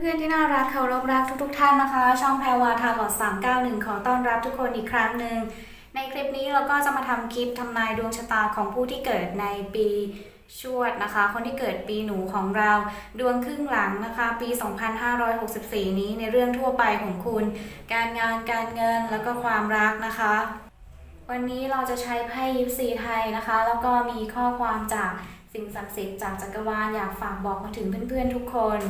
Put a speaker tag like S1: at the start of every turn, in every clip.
S1: เพื่อนๆที่น่ารักเคารพรักทุกๆท่านนะคะ ช่องแพรวาทาร์ลอด391 ขอต้อนรับทุกคนอีกครั้งหนึ่ง ในคลิปนี้เราก็จะมาทำคลิปทำนายดวงชะตาของผู้ที่เกิดในปีชวดนะคะ คนที่เกิดปีหนูของเราดวงครึ่งหลังนะคะ ปี 2564 นี้ในเรื่องทั่วไปของคุณ การงานการเงินแล้วก็ความรักนะคะ วันนี้เราจะใช้ไพ่ยิปซีไทยนะคะ แล้วก็มีข้อความจาก สิ่งศักดิ์สิทธิ์จากจักรวาลอยากฝากบอกมาถึงเพื่อนๆทุกคน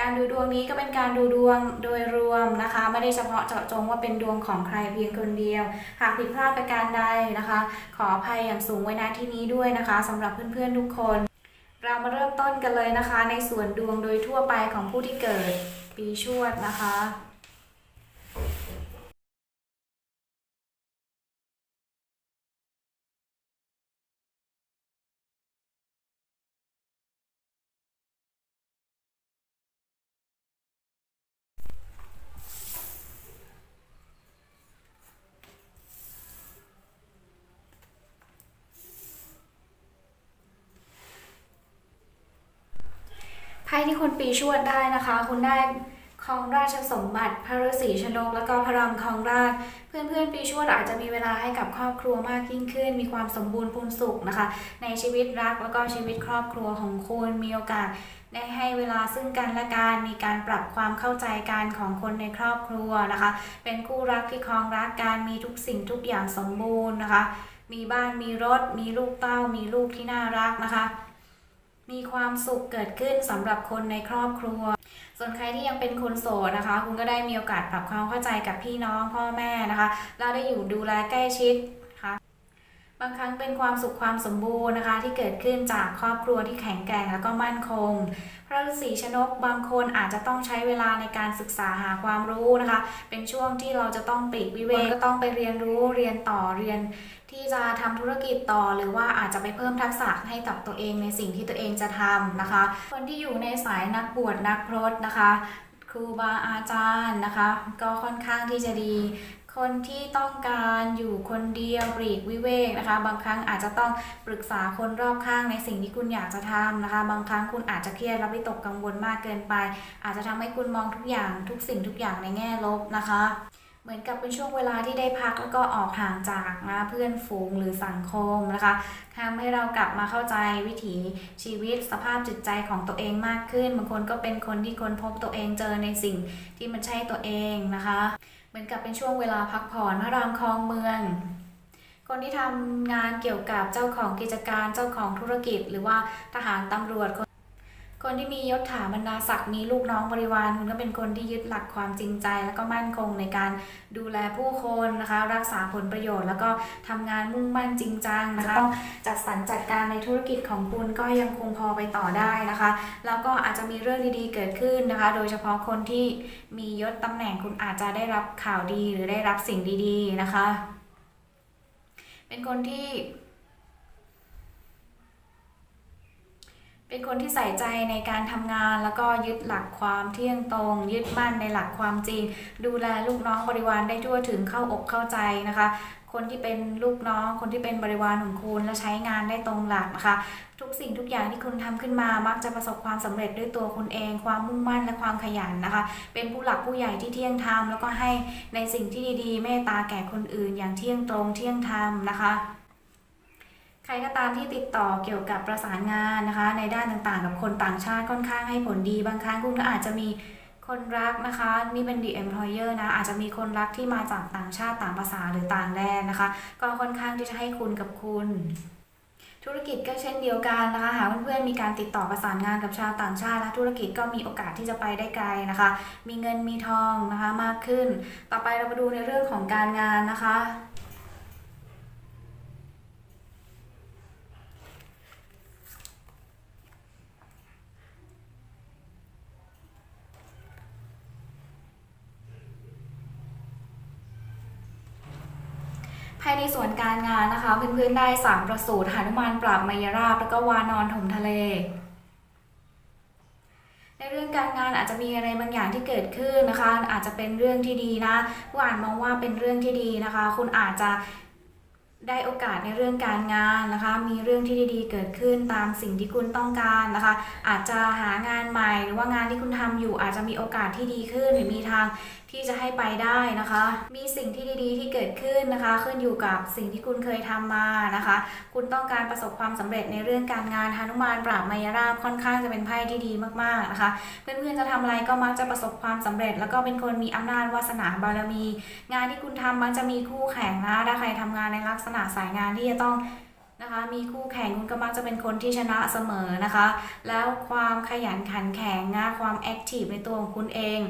S1: การดูดวงนี้ก็เป็นการดูดวงโดยรวมนะคะ ไม่ได้เฉพาะเจาะจงว่าเป็นดวงของใครเพียงคนเดียว หากผิดพลาดประการใดนะคะ ขออภัยอย่างสูงไว้ณที่นี้ด้วยนะคะสำหรับเพื่อนๆทุกคน เรามาเริ่มต้นกันเลยนะคะ ในส่วนดวงโดยทั่วไปของผู้ที่เกิดปีชวดนะคะ พ่ที่คนปีชวดได้นะคะ คุณได้ครองราชสมบัติพระฤาษีชนกแล้วก็พระรามครองราช เพื่อนๆปีชวดอาจจะมีเวลาให้กับครอบครัวมากยิ่งขึ้น มีความสมบูรณ์พูนสุขนะคะ ในชีวิตรักแล้วก็ชีวิตครอบครัวของคุณมีโอกาสได้ให้เวลาซึ่งกันและกันมีการปรับความเข้าใจกันของคนในครอบครัวนะคะ เป็นคู่รักที่ครองรักกันมีทุกสิ่งทุกอย่างสมบูรณ์นะคะ มีบ้านมีรถ มีลูกเต้า มีลูกที่น่ารักนะคะ มีความสุขเกิดขึ้นสำหรับคนในครอบครัว ส่วนใครที่ยังเป็นคนโสดนะคะ คุณก็ได้มีโอกาสปรับความเข้าใจกับพี่น้องพ่อแม่นะคะแล้วได้อยู่ดูแลใกล้ชิดนะคะบางครั้งเป็นความสุขความสมบูรณ์นะคะ ที่เกิดขึ้นจากครอบครัวที่แข็งแกร่งแล้วก็มั่นคง พระฤาษีชนกบางคนอาจจะต้องใช้เวลาในการศึกษาหาความรู้นะคะ เป็นช่วงที่เราจะต้องปลีกวิเวกก็ต้องไปเรียนรู้เรียนต่อเรียน ที่จะทำธุรกิจต่อหรือว่าอาจจะไปเพิ่มทักษะให้กับตัวเองในสิ่งที่ตัวเองจะทำนะคะ คนที่อยู่ในสายนักบวชนักพรตนะคะ ครูบาอาจารย์นะคะ ก็ค่อนข้างที่จะดีคนที่ต้องการอยู่คนเดียวปลีกวิเวกนะคะ บางครั้งอาจจะต้องปรึกษาคนรอบข้างในสิ่งที่คุณอยากจะทำนะคะ บางครั้งคุณอาจจะเครียดและวิตกกังวลมากเกินไป อาจจะทำให้คุณมองทุกอย่างทุกสิ่งทุกอย่างในแง่ลบนะคะ เหมือนกับเป็นช่วงเวลาที่ได้พักแล้วก็ออกห่างจากนะเพื่อนฝูงหรือสังคมนะคะทำให้เรากลับมาเข้าใจวิถีชีวิตสภาพจิตใจของตัวเองมากขึ้นบางคนก็เป็นคนที่ค้นพบตัวเองเจอในสิ่งที่มันใช่ตัวเองนะคะ เหมือนกับเป็นช่วงเวลาพักผ่อนพระรามคลองเมือง คนที่ทำงานเกี่ยวกับเจ้าของกิจการเจ้าของธุรกิจ หรือว่าทหารตำรวจคน คนที่มียศถาบรรดาศักดิ์มีลูกน้องบริวารคุณก็เป็นคนที่ยึดหลักความจริงใจ แล้วก็มั่นคงในการดูแลผู้คนนะคะ รักษาผลประโยชน์ แล้วก็ทำงานมุ่งมั่นจริงจังนะคะต้องจัดสรรจัดการในธุรกิจของคุณก็ยังคงพอไปต่อได้นะคะ แล้วก็อาจจะมีเรื่องดีๆเกิดขึ้นนะคะ โดยเฉพาะคนที่มียศตำแหน่งคุณอาจจะได้รับข่าวดีหรือได้รับสิ่งดี ๆนะคะ เป็นคนที่ เป็นคนที่ใส่ใจในการทำงาน แล้วก็ยึดหลักความเที่ยงตรง ยึดมั่นในหลักความจริง ดูแลลูกน้องบริวารได้ทั่วถึงเข้าอกเข้าใจนะคะ คนที่เป็นลูกน้อง คนที่เป็นบริวารของคุณและใช้งานได้ตรงหลักนะคะ ทุกสิ่งทุกอย่างที่คุณทำขึ้นมามักจะประสบความสำเร็จด้วยตัวคุณเอง ความมุ่งมั่นและความขยันนะคะ เป็นผู้หลักผู้ใหญ่ที่เที่ยงธรรมแล้วก็ให้ในสิ่งที่ดีๆเมตตาแก่คนอื่น อย่างเที่ยงตรงเที่ยงธรรมนะคะ ใครก็ตามที่ติดต่อเกี่ยวกับประสานงานนะคะ ในด้านต่างๆ กับคนต่างชาติค่อนข้างให้ผลดีบางครั้งคุณก็อาจจะมีคนรักนะคะนี่เป็น the employer นะอาจจะมีคนรักที่มาจากต่างชาติต่างภาษาหรือต่างแดนนะคะ ก็ค่อนข้างที่จะให้คุณกับคุณ ธุรกิจก็เช่นเดียวกันนะคะหากเพื่อนๆมีการติดต่อประสานงานกับชาวต่างชาติและธุรกิจก็มีโอกาสที่จะไปได้ไกลนะคะ มีเงินมีทองนะคะมากขึ้น ต่อไปเรามาดูในเรื่องของการงานนะคะ ภายในส่วนการงานนะคะ เพื่อนๆได้สามประสูตรหนุมานปราบมายราบ แล้วก็วานอนถมทะเล ในเรื่องการงานอาจจะมีอะไรบางอย่างที่เกิดขึ้นนะคะ อาจจะเป็นเรื่องที่ดีนะผู้อ่านมองว่าเป็นเรื่องที่ดีนะคะ คุณอาจจะ ได้โอกาสในเรื่องการงานนะคะ มีเรื่องที่ดีๆ เกิดขึ้นตามสิ่งที่คุณต้องการนะคะ อาจจะหางานใหม่หรือว่างานที่คุณทำอยู่ อาจจะมีโอกาสที่ดีขึ้นหรือมีทางที่จะให้ไปได้นะคะ มีสิ่งที่ดีๆที่เกิดขึ้นนะคะ ขึ้นอยู่กับสิ่งที่คุณเคยทำมานะคะ คุณต้องการประสบความสำเร็จในเรื่องการงานหนุมานปราบมายราบค่อนข้างจะเป็นไพ่ที่ดีมากๆนะคะ เพื่อนๆจะทำอะไรก็มักจะประสบความสำเร็จ แล้วก็เป็นคนมีอำนาจวาสนาบารมี งานที่คุณทำมักจะมีคู่แข่งนะถ้าใครทำงานในลักษณะสายงานที่จะต้องนะคะมีคู่แข่งคุณก็มักจะเป็นคนที่ชนะเสมอนะคะ แล้วความขยันขันแข็งนะความแอคทีฟในตัวของคุณเอง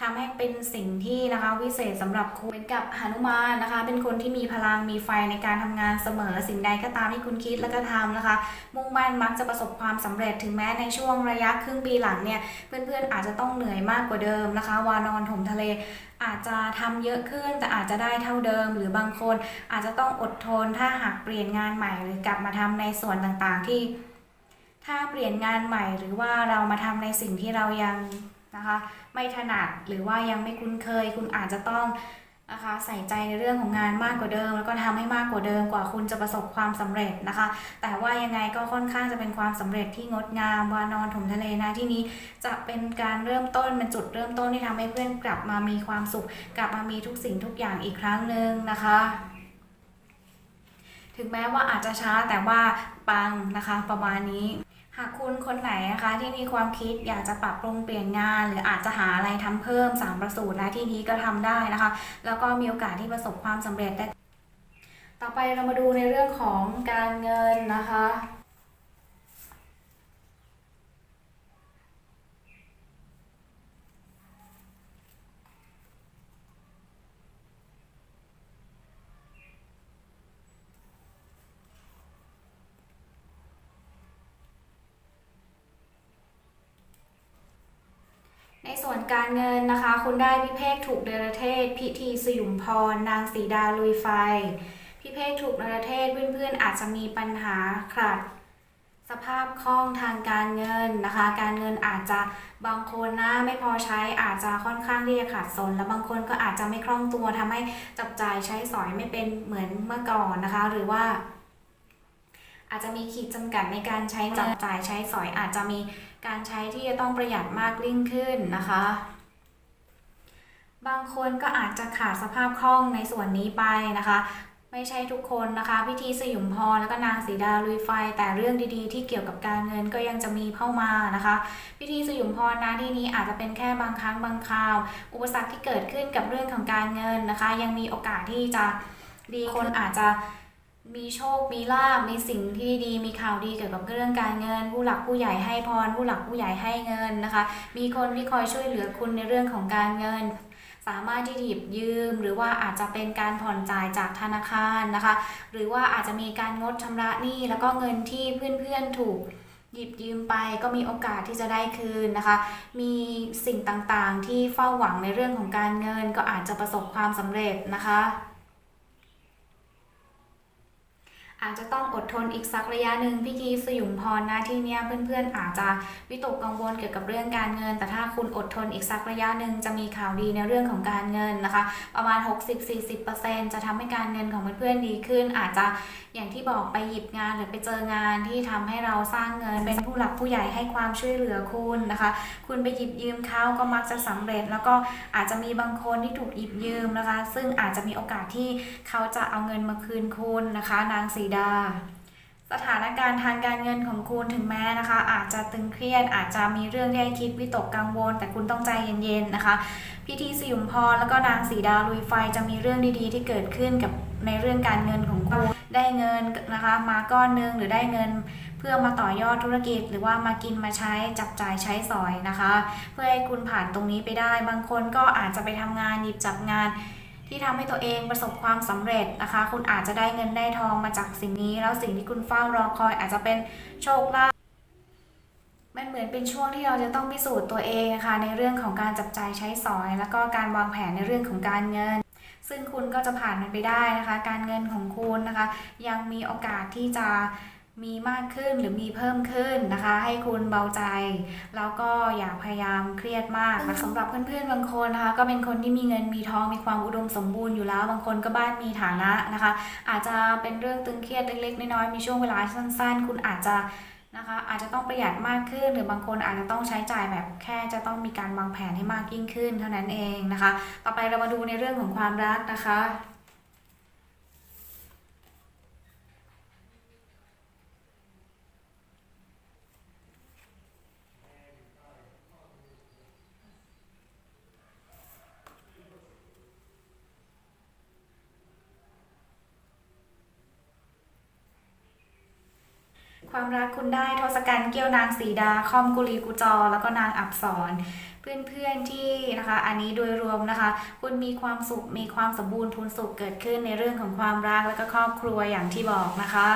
S1: ทำให้เป็นสิ่งที่นะคะวิเศษสำหรับคุณเหมือนกับหนุมานนะคะ เป็นคนที่มีพลังมีไฟในการทำงานเสมอสิ่งใดก็ตามที่คุณคิดแล้วก็ทำนะคะ มุ่งมั่นมักจะประสบความสำเร็จถึงแม้ในช่วงระยะครึ่งปีหลังเนี่ยเพื่อนๆอาจจะต้องเหนื่อยมากกว่าเดิมนะคะ วานอนถมทะเลอาจจะทำเยอะขึ้นแต่อาจจะได้เท่าเดิม หรือบางคนอาจจะต้องอดทนถ้าหากเปลี่ยนงานใหม่หรือกลับมาทำในส่วนต่างๆที่ ถ้าเปลี่ยนงานใหม่หรือว่าเรามาทำในสิ่งที่เรายัง นะคะ ไม่ถนัดหรือว่ายังไม่คุ้นเคย คุณอาจจะต้องนะคะใส่ใจในเรื่องของงานมากกว่าเดิม แล้วก็ทำให้มากกว่าเดิมกว่าคุณจะประสบความสำเร็จนะคะ แต่ว่ายังไงก็ค่อนข้างจะเป็นความสำเร็จที่งดงามวานอนถมทะเลนะที่นี้จะเป็นการเริ่มต้นเป็นจุดเริ่มต้นที่ทำให้เพื่อนกลับมามีความสุข กลับมามีทุกสิ่งทุกอย่างอีกครั้งหนึ่งนะคะถึงแม้ว่าอาจจะช้าแต่ว่าปังนะคะประมาณนี้ หากคุณคนไหนนะคะที่มีความคิดอยากจะปรับปรุงเปลี่ยนงาน หรืออาจจะหาอะไรทำเพิ่มสามประสูตรนะที่นี้ก็ทำได้นะคะ แล้วก็มีโอกาสที่ประสบความสำเร็จได้ ต่อไปเรามาดูในเรื่องของการเงินนะคะ การเงินนะคะ คุณได้พิเภกถูกเดรเทศ พิธีสยุมพร นางสีดาลุยไฟ พิเภกถูกเดรเทศ เพื่อนๆอาจจะมีปัญหาขาดสภาพคล่องทางการเงินนะคะ การเงินอาจจะบางคนนะไม่พอใช้อาจจะค่อนข้างที่จะขาดสน และบางคนก็อาจจะไม่คล่องตัวทำให้จับจ่ายใช้สอยไม่เป็นเหมือนเมื่อก่อนนะคะ หรือว่า อาจจะมีขีดจำกัดในการใช้จับจ่ายใช้สอยอาจจะมีการใช้ที่จะต้องประหยัดมากยิ่งขึ้นนะคะ บางคนก็อาจจะขาดสภาพคล่องในส่วนนี้ไปนะคะ ไม่ใช่ทุกคนนะคะ พิธีสยุมพรแล้วก็นางสีดาลุยไฟ แต่เรื่องดีๆ ที่เกี่ยวกับการเงินก็ยังจะมีเข้ามานะคะ พิธีสยุมพรนะที่นี้อาจจะเป็นแค่บางครั้งบางคราว อุปสรรคที่เกิดขึ้นกับเรื่องของการเงินนะคะ ยังมีโอกาสที่จะดีคนอาจจะ มีโชค มีลาบมีสิ่งที่ดี มีข่าวดีเกี่ยวกับเรื่องการเงิน ผู้หลักผู้ใหญ่ให้พร ผู้หลักผู้ใหญ่ให้เงินนะคะ มีคนที่คอยช่วยเหลือคุณในเรื่องของการเงิน สามารถที่หยิบยืม หรือว่าอาจจะเป็นการผ่อนจ่ายจากธนาคารนะคะ หรือว่าอาจจะมีการงดชำระหนี้แล้วก็เงินที่เพื่อนๆถูกหยิบยืมไปก็มีโอกาสที่จะได้คืนนะคะ มีสิ่งต่างๆที่เฝ้าหวังในเรื่องของการเงินก็อาจจะประสบความสำเร็จนะคะ อาจจะต้องอดทนอีกสักระยะหนึ่งพี่กีสยุมพรนะที่เนี้ยเพื่อนๆ อาจจะวิตกกังวลเกี่ยวกับเรื่องการเงิน แต่ถ้าคุณอดทนอีกสักระยะหนึ่งจะมีข่าวดีในเรื่องของการเงินนะคะ ประมาณ 60-40%จะทำให้การเงินของเพื่อนๆดีขึ้น อาจจะอย่างที่บอกไปหยิบงานหรือไปเจองานที่ทำให้เราสร้างเงิน เป็นผู้หลักผู้ใหญ่ให้ความช่วยเหลือคุณนะคะ คุณไปหยิบยืมเขาก็มักจะสำเร็จ แล้วก็อาจจะมีบางคนที่ถูกหยิบยืมนะคะ ซึ่งอาจจะมีโอกาสที่เขาจะเอาเงินมาคืนคุณนะคะ นางสีดา สถานการณ์ทางการเงินของคุณถึงแม้นะคะ อาจจะตึงเครียดอาจจะมีเรื่องที่ให้คิดวิตกกังวล แต่คุณต้องใจเย็นๆนะคะพิธีสยุมพรแล้วก็นางสีดาลุยไฟจะมีเรื่องดีๆ ที่เกิดขึ้นกับในเรื่องการเงินของคุณได้เงินนะคะมาก้อนหนึงหรือได้เงินเพื่อมาต่อยอดธุรกิจ หรือว่ามากินมาใช้จับจ่ายใช้สอยนะคะ เพื่อให้คุณผ่านตรงนี้ไปได้ บางคนก็อาจจะไปทำงานหยิบจับงาน ที่ทำให้ตัวเองประสบความสำเร็จนะคะ คุณอาจจะได้เงินได้ทองมาจากสิ่งนี้ แล้วสิ่งที่คุณเฝ้ารอคอยอาจจะเป็นโชคลาภมันเหมือนเป็นช่วงที่เราจะต้องพิสูจน์ตัวเองนะคะในเรื่องของการจับจ่ายใช้สอย แล้วก็การวางแผนในเรื่องของการเงิน ซึ่งคุณก็จะผ่านมันไปได้นะคะ การเงินของคุณนะคะ ยังมีโอกาสที่จะ มีมากขึ้นหรือมีเพิ่มขึ้นนะคะ ให้คุณเบาใจ แล้วก็อย่าพยายามเครียดมากนะสำหรับเพื่อนๆบางคนนะคะ ก็เป็นคนที่มีเงินมีทองมีความอุดมสมบูรณ์อยู่แล้ว บางคนก็บ้านมีฐานะนะคะ อาจจะเป็นเรื่องตึงเครียดเล็กๆน้อยๆมีช่วงเวลาสั้น ๆ คุณอาจจะนะคะอาจจะต้องประหยัดมากขึ้น หรือบางคนอาจจะต้องใช้จ่ายแบบแค่จะต้องมีการวางแผนให้มากยิ่งขึ้น เท่านั้นเองนะคะ ต่อไปเรามาดูในเรื่องของความรักนะคะ ความรักคุณได้ทศกัณฐ์เกี้ยวนางสีดา คอมกุลีกุจอ แล้วก็นางอับสรเพื่อนๆที่นะคะ อันนี้โดยรวมนะคะ คุณมีความสุขมีความสมบูรณ์พูนสุขเกิดขึ้นในเรื่องของความรักแล้วก็ครอบครัวอย่างที่บอกนะคะ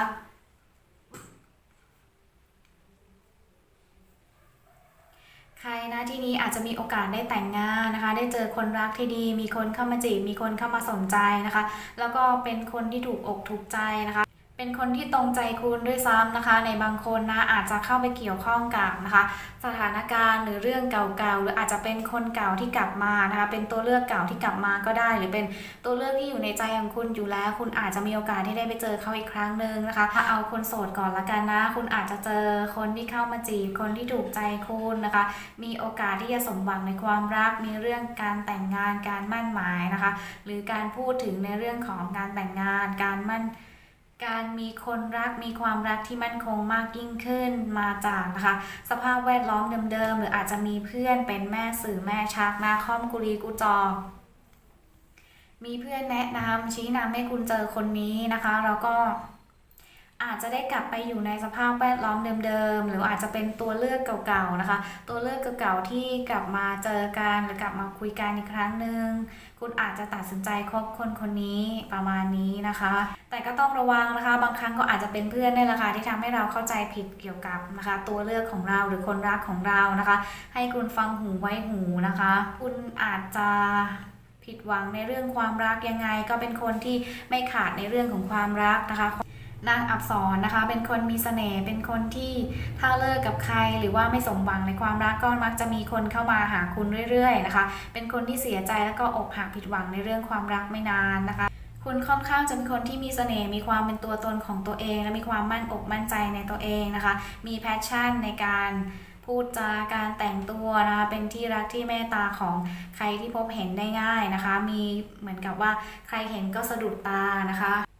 S1: ใครนะที่นี้อาจจะมีโอกาสได้แต่งงานนะคะ ได้เจอคนรักที่ดี มีคนเข้ามาจีบมีคนเข้ามาสนใจนะคะ แล้วก็เป็นคนที่ถูกอกถูกใจนะคะ เป็นคนที่ตรงใจคุณด้วยซ้ำนะคะ ในบางคนนะอาจจะเข้าไปเกี่ยวข้องกับนะคะ สถานการณ์หรือเรื่องเก่าๆหรืออาจจะเป็นคนเก่าที่กลับมานะคะ เป็นตัวเลือกเก่าที่กลับมาก็ได้ หรือเป็นตัวเลือกที่อยู่ในใจของคุณอยู่แล้ว คุณอาจจะมีโอกาสที่ได้ไปเจอเขาอีกครั้งหนึ่งนะคะถ้าเอาคนโสดก่อนละกันนะ คุณอาจจะเจอคนที่เข้ามาจีบคนที่ถูกใจคุณนะคะ มีโอกาสที่จะสมหวังในความรัก มีเรื่องการแต่งงานการมั่นหมายนะคะ หรือการพูดถึงในเรื่องของการแต่งงานการมั่น การมีคนรักมีความรักที่มั่นคงมากยิ่งขึ้นมาจากนะคะ สภาพแวดล้อมเดิมๆ หรืออาจจะมีเพื่อนเป็นแม่สื่อแม่ชักนาคอมกุลีกุจอมีเพื่อนแนะนำชี้นำให้คุณเจอคนนี้นะคะ แล้วก็ อาจจะได้กลับไปอยู่ในสภาพแวดล้อมเดิมๆ หรืออาจจะเป็นตัวเลือกเก่าๆนะคะ ตัวเลือกเก่าๆที่กลับมาเจอกันหรือกลับมาคุยกันอีกครั้งหนึ่งคุณอาจจะตัดสินใจคบคนคนนี้ประมาณนี้นะคะ แต่ก็ต้องระวังนะคะ บางครั้งก็อาจจะเป็นเพื่อนนี่แหละค่ะที่ทำให้เราเข้าใจผิดเกี่ยวกับนะคะ ตัวเลือกของเราหรือคนรักของเรานะคะ ให้คุณฟังหูไว้หูนะคะ คุณอาจจะผิดหวังในเรื่องความรักยังไง ก็เป็นคนที่ไม่ขาดในเรื่องของความรักนะคะ นางอับสรนะคะ เป็นคนมีเสน่ห์ เป็นคนที่ถ้าเลิกกับใครหรือว่าไม่สมหวังในความรักก็มักจะมีคนเข้ามาหาคุณเรื่อยๆนะคะ เป็นคนที่เสียใจแล้วก็อกหักผิดหวังในเรื่องความรักไม่นานนะคะ คุณค่อนข้างจะเป็นคนที่มีเสน่ห์ มีความเป็นตัวตนของตัวเอง และมีความมั่นอกมั่นใจในตัวเองนะคะ มีแพชชั่นในการพูดจาการแต่งตัวนะคะเป็นที่รักที่เมตตาของใครที่พบเห็นได้ง่ายนะคะ มีเหมือนกับว่าใครเห็นก็สะดุดตานะคะ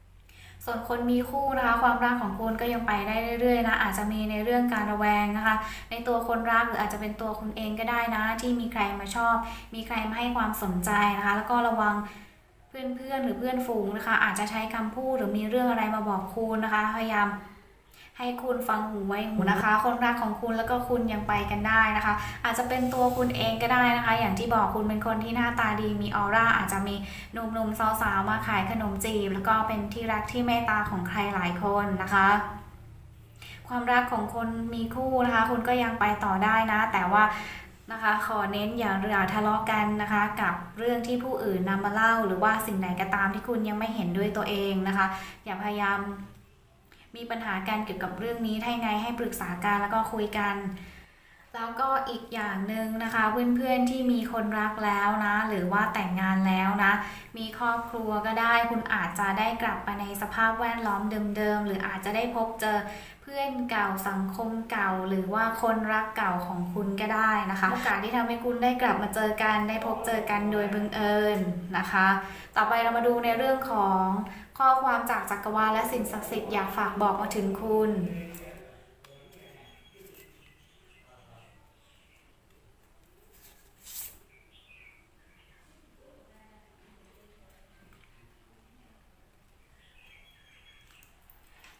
S1: ส่วนคนมีคู่นะคะ ความรักของคุณก็ยังไปได้เรื่อยๆนะอาจจะมีในเรื่องการระแวงนะคะ ในตัวคนรักหรืออาจจะเป็นตัวคุณเองก็ได้นะ ที่มีใครมาชอบ มีใครมาให้ความสนใจนะคะ แล้วก็ระวังเพื่อนๆหรือเพื่อนฝูงนะคะ อาจจะใช้คำพูดหรือมีเรื่องอะไรมาบอกคุณนะคะ พยายาม ให้คุณฟังหูไว้หูนะคะ คนรักของคุณแล้วก็คุณยังไปกันได้นะคะ อาจจะเป็นตัวคุณเองก็ได้นะคะ อย่างที่บอกคุณเป็นคนที่หน้าตาดีมีออร่าอาจจะมีหนุ่มๆสาวๆมาขายขนมจีบ แล้วก็เป็นที่รักที่เมตตาของใครหลายคนนะคะความรักของคนมีคู่นะคะ คุณก็ยังไปต่อได้นะ แต่ว่านะคะขอเน้นอย่าอย่าทะเลาะกันนะคะ กับเรื่องที่ผู้อื่นนำมาเล่า หรือว่าสิ่งไหนก็ตามที่คุณยังไม่เห็นด้วยตัวเองนะคะ อย่าพยายาม มีปัญหาการเกี่ยวกับเรื่องนี้ถ้ายังไงให้ปรึกษากันแล้วก็คุยกัน แล้วก็อีกอย่างหนึ่งนะคะเพื่อนๆที่มีคนรักแล้วนะ หรือว่าแต่งงานแล้วนะ มีครอบครัวก็ได้คุณอาจจะได้กลับไปในสภาพแวดล้อมเดิมๆหรืออาจจะได้พบเจอเพื่อนเก่าสังคมเก่า หรือว่าคนรักเก่าของคุณก็ได้นะคะโอกาสที่ทำให้คุณได้กลับมาเจอกันได้พบเจอกันโดยบังเอิญนะคะ ต่อไปเรามาดูในเรื่องของ ข้อความจากจักรวาลและสิ่งศักดิ์สิทธิ์อยากฝากบอกมาถึงคุณ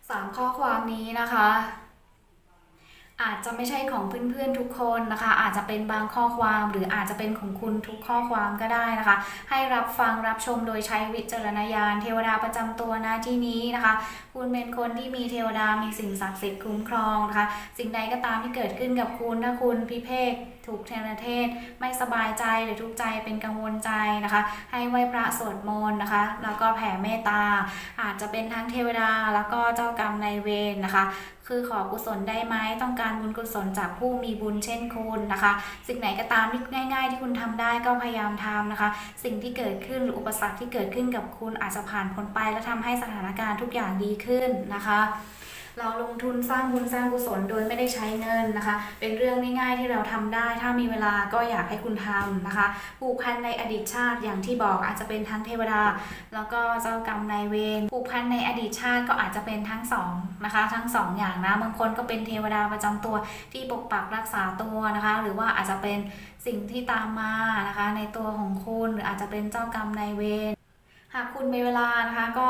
S1: สามข้อความนี้นะคะ อาจจะไม่ใช่ของเพื่อนๆทุกคนนะคะ อาจจะเป็นบางข้อความหรืออาจจะเป็นของคุณทุกข้อความก็ได้นะคะ ให้รับฟังรับชมโดยใช้วิจารณญาณเทวดาประจำตัวหน้าที่นี้นะคะ คุณเป็นคนที่มีเทวดามีสิ่งศักดิ์สิทธิ์คุ้มครองนะคะ สิ่งใดก็ตามที่เกิดขึ้นกับคุณถ้าคุณพิเภกถูกเทนเทศ ไม่สบายใจหรือทุกข์ใจเป็นกังวลใจนะคะ ให้ไหว้พระสวดมนต์นะคะ แล้วก็แผ่เมตตา อาจจะเป็นทั้งเทวดาแล้วก็เจ้ากรรมนายเวรนะคะคือขอกุศลได้ไหมต้องการบุญกุศลจากผู้มีบุญเช่นคุณนะคะ สิ่งไหนก็ตามที่ง่าย ๆ ที่คุณทำได้ก็พยายามทำนะคะ สิ่งที่เกิดขึ้นหรืออุปสรรคที่เกิดขึ้นกับคุณอาจจะผ่านพ้นไป และทำให้สถานการณ์ทุกอย่างดีขึ้นนะคะ เราลงทุนสร้างบุญสร้างกุศลโดยไม่ได้ใช้เงินนะคะ เป็นเรื่องง่ายๆที่เราทำได้ ถ้ามีเวลาก็อยากให้คุณทำนะคะผูกพันในอดีตชาติอย่างที่บอกอาจจะเป็นทั้งเทวดา แล้วก็เจ้ากรรมนายเวรผูกพันในอดีตชาติก็อาจจะเป็นทั้งสองนะคะ ทั้งสองอย่างนะบางคนก็เป็นเทวดาประจำตัวที่ปกปักรักษาตัวนะคะ หรือว่าอาจจะเป็นสิ่งที่ตามมานะคะ ในตัวของคุณหรืออาจจะเป็นเจ้ากรรมนายเวรหากคุณมีเวลานะคะก็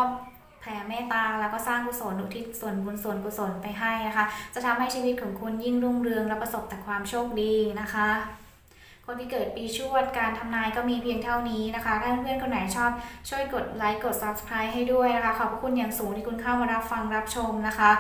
S1: แผ่เมตตาแล้วก็สร้างกุศลอุทิศส่วนบุญส่วนกุศลไปให้นะคะ จะทำให้ชีวิตของคุณยิ่งรุ่งเรืองและประสบแต่ความโชคดีนะคะ คนที่เกิดปีชวดการทำนายก็มีเพียงเท่านี้นะคะ ถ้าเพื่อนๆคนไหนชอบช่วยกดไลค์กด subscribe ให้ด้วยนะคะ ขอบพระคุณอย่างสูงที่คุณเข้ามารับฟังรับชมนะคะ